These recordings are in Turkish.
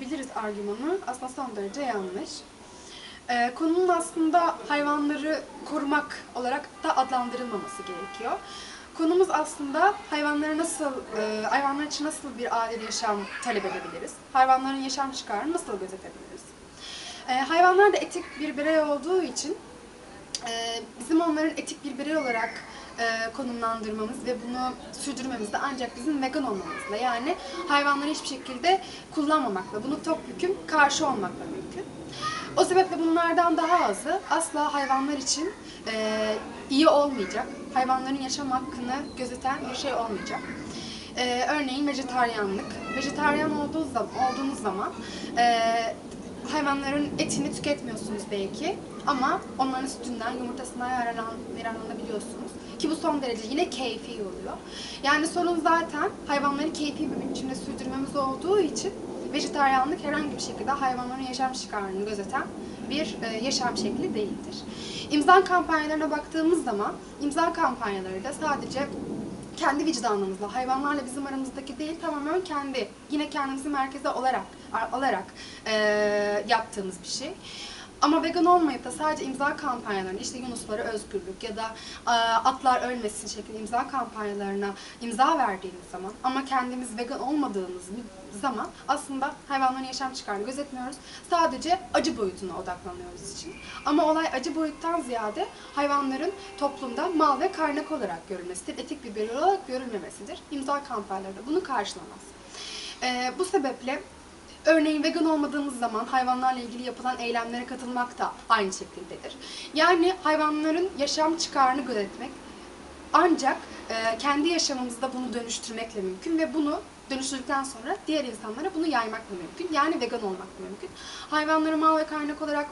söyleyebiliriz argümanı aslında son derece yanlış. Ee, konunun aslında hayvanları korumak olarak da adlandırılmaması gerekiyor. Konumuz aslında hayvanlara nasıl, e, hayvanlar için nasıl bir adil yaşam talep edebiliriz? Hayvanların yaşam çıkarını nasıl gözetebiliriz? E, hayvanlar da etik bir birey olduğu için e, bizim onların etik bir birey olarak e, konumlandırmamız ve bunu sürdürmemiz de ancak bizim vegan olmamızla yani hayvanları hiçbir şekilde kullanmamakla, bunu topyekun karşı olmakla mümkün. O sebeple bunlardan daha azı asla hayvanlar için e, iyi olmayacak, hayvanların yaşam hakkını gözeten bir şey olmayacak. E, örneğin vejetaryenlik. Vejetaryen olduğu zaman, olduğunuz zaman e, hayvanların etini tüketmiyorsunuz belki ama onların sütünden, yumurtasından yararlan, yararlanabiliyorsunuz. Ki bu son derece yine keyfi oluyor. Yani sorun zaten hayvanları keyfi bir biçimde sürdürmemiz olduğu için vejetaryenlik herhangi bir şekilde hayvanların yaşam çıkarını gözeten bir e, yaşam şekli değildir. İmza kampanyalarına baktığımız zaman imza kampanyaları da sadece kendi vicdanımızla, hayvanlarla bizim aramızdaki değil tamamen kendi, yine kendimizi merkeze olarak alarak e, yaptığımız bir şey. Ama vegan olmayıp da sadece imza kampanyalarına, işte Yunuslara özgürlük ya da e, atlar ölmesin şeklinde imza kampanyalarına imza verdiğimiz zaman ama kendimiz vegan olmadığımız zaman aslında hayvanların yaşam çıkarını gözetmiyoruz. Sadece acı boyutuna odaklanıyoruz için. Ama olay acı boyuttan ziyade hayvanların toplumda mal ve kaynak olarak görülmesidir. Etik bir birey olarak görülmemesidir. İmza kampanyaları bunu karşılamaz. E, bu sebeple Örneğin vegan olmadığımız zaman hayvanlarla ilgili yapılan eylemlere katılmak da aynı şekildedir. Yani hayvanların yaşam çıkarını gözetmek ancak e, kendi yaşamımızda bunu dönüştürmekle mümkün ve bunu dönüştürdükten sonra diğer insanlara bunu yaymakla mümkün. Yani vegan olmakla mümkün. Hayvanları mal ve kaynak olarak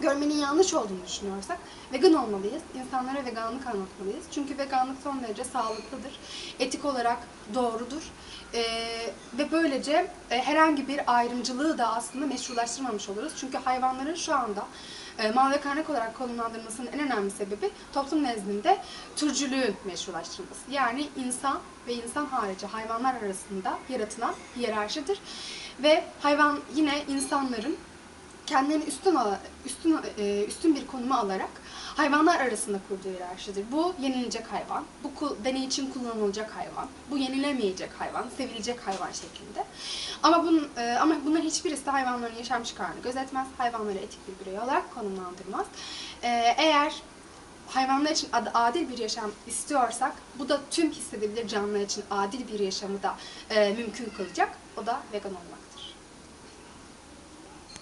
görmenin yanlış olduğunu düşünüyorsak vegan olmalıyız. İnsanlara veganlık anlatmalıyız. Çünkü veganlık son derece sağlıklıdır. Etik olarak doğrudur. Ee, böylece e, herhangi bir ayrımcılığı da aslında meşrulaştırmamış oluruz. Çünkü hayvanların şu anda e, mal ve kaynak olarak konumlandırılmasının en önemli sebebi toplum nezdinde türcülüğün meşrulaştırılması. Yani insan ve insan harici hayvanlar arasında yaratılan hiyerarşidir. Ve hayvan yine insanların kendilerini üstün üstün e, üstün bir konuma alarak hayvanlar arasında kurduğu hiyerarşidir. Bu yenilecek hayvan, bu deney için kullanılacak hayvan, bu yenilemeyecek hayvan, sevilecek hayvan şeklinde. Ama bunun e, ama bunların hiçbirisi hayvanların yaşam çıkarını gözetmez, hayvanları etik bir birey olarak konumlandırmaz. E, eğer hayvanlar için ad- adil bir yaşam istiyorsak, bu da tüm hissedebilir canlılar için adil bir yaşamı da e, mümkün kılacak. O da vegan olmaktır.